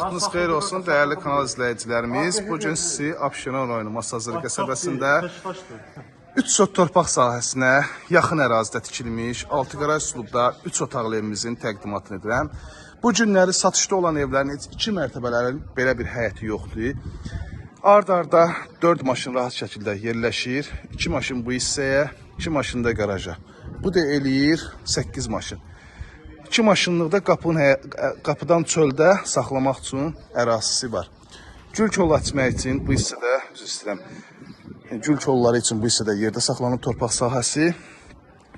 Vaxtınız xeyir olsun dəyərli kanal izləyicilərimiz. Bu gün sizi Abşeron rayonu Masazır qəsəbəsində 3 sot torpaq sahəsinə yaxın ərazidə tikilmiş 6 qara üslubda 3 otaqlı evimizin təqdimatını edirəm. Bu günləri satışda olan evlərin heç 2 mərtəbələrin belə bir həyəti yoxdur. Ard-arda 4 maşın rahat şəkildə yerləşir. 2 maşın bu hissəyə, 2 maşın da qaraja. Bu da eləyir 8 maşın. İki maşınlıqda qapının həyə- qapıdan çöldə saxlamaq üçün ərazisi var. Gül kolu açmaq üçün bu hissədə üzr istəyirəm. Gül kolları üçün bu hissədə yerdə saxlanıb torpaq sahəsi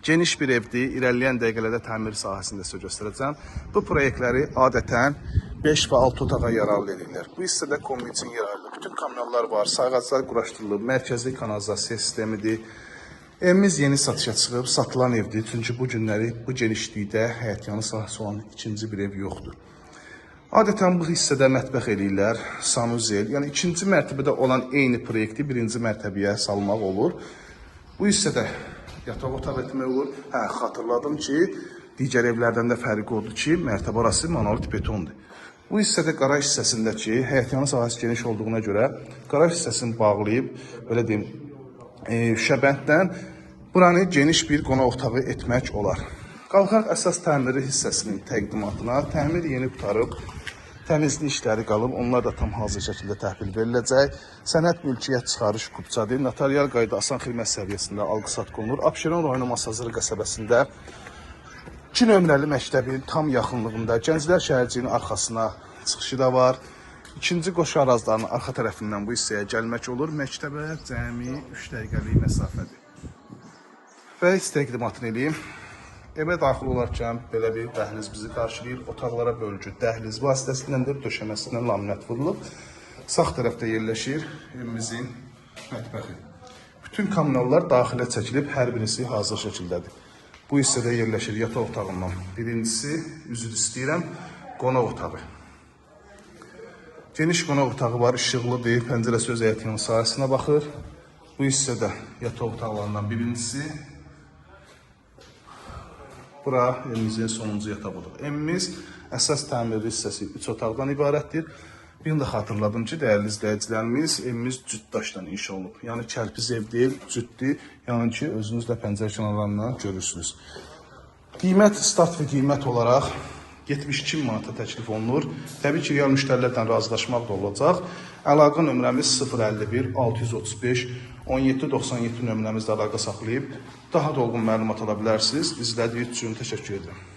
geniş bir evdir. İrəliyən dəqiqələrdə təmir sahəsində sizə göstərəcəm. Bu proyektləri adətən 5 və 6 otağa yararlı edirlər. Bu hissədə kombi üçün yararlı. Bütün kamyonlar var, sayğaclar quraşdırılıb, mərkəzi kanalizasiya sistemidir. Evimiz yeni satışa çıxıb, satılan evdir. Çünki bu günləri bu genişlikdə həyətyanı sahəsi olan ikinci bir ev yoxdur. Adətən bu hissədə mətbəx eləyirlər, sanuzel, yəni ikinci mərtəbədə olan eyni proyekti birinci mərtəbəyə salmaq olur. Bu hissədə yataq otaq etmək olur. Hə, xatırladım ki, digər evlərdən də fərqi odur ki, mərtəbə arası monolit betondur. Bu hissədə qaraj hissəsindəki həyətyanı sahəsi geniş olduğuna görə qaraj hissəsini bağlayıb, belə deyim, e, şəbənddən buranı geniş bir qonaq otağı etmək olar. Qalxaq əsas təmiri hissəsinin təqdimatına. Təmir yeni qutarıb, təmizlik işləri qalıb, onlar da tam hazır şəkildə təhvil veriləcək. Sənəd mülkiyyət çıxarış kupçadır. Notarial qayda asan xidmət səviyyəsində alqı-satqı olunur. Abşeron rayonu Masazır qəsəbəsində 2 nömrəli məktəbin tam yaxınlığında Gənclər şəhərciyinin arxasına çıxışı da var. İkinci qoşu arazlarının arxa tərəfindən bu hissəyə gəlmək olur. Məktəbə cəmi 3 dəqiqəlik məsafədir. Və heç təqdimatını eləyim. Evə daxil olarkən belə bir dəhliz bizi qarşılayır. Otaqlara bölgü dəhliz vasitəsindəndir. Döşəməsindən laminat vurulub. Sağ tərəfdə yerləşir evimizin mətbəxi. Bütün kommunallar daxilə çəkilib, hər birisi hazır şəkildədir. Bu hissədə yerləşir yataq otağından. Birincisi, üzr istəyirəm, qonaq otağı. Geniş qonaq otağı var, işıqlıdır, pəncərəsi öz həyətinin sahəsinə baxır. Bu hissədə yataq otaqlarından birincisi. Bura evimizin sonuncu yatağıdır. Evimiz əsas təmirli hissəsi 3 otaqdan ibarətdir. Bir də xatırladım ki, dəyərli izləyicilərimiz, evimiz cüt daşdan inşa olunub. Yəni kərpiz ev deyil, cütdür. Yəni ki, özünüz də pəncərə kənarlarından görürsünüz. Qiymət start və qiymət olaraq 72 manata təklif olunur. Təbii ki, real müştərilərlə razılaşmaq da olacaq. Əlaqə nömrəmiz 051 635 1797 nömrəmizdə əlaqə saxlayıb daha dolğun məlumat ala bilərsiniz. İzlədiyiniz üçün təşəkkür edirəm.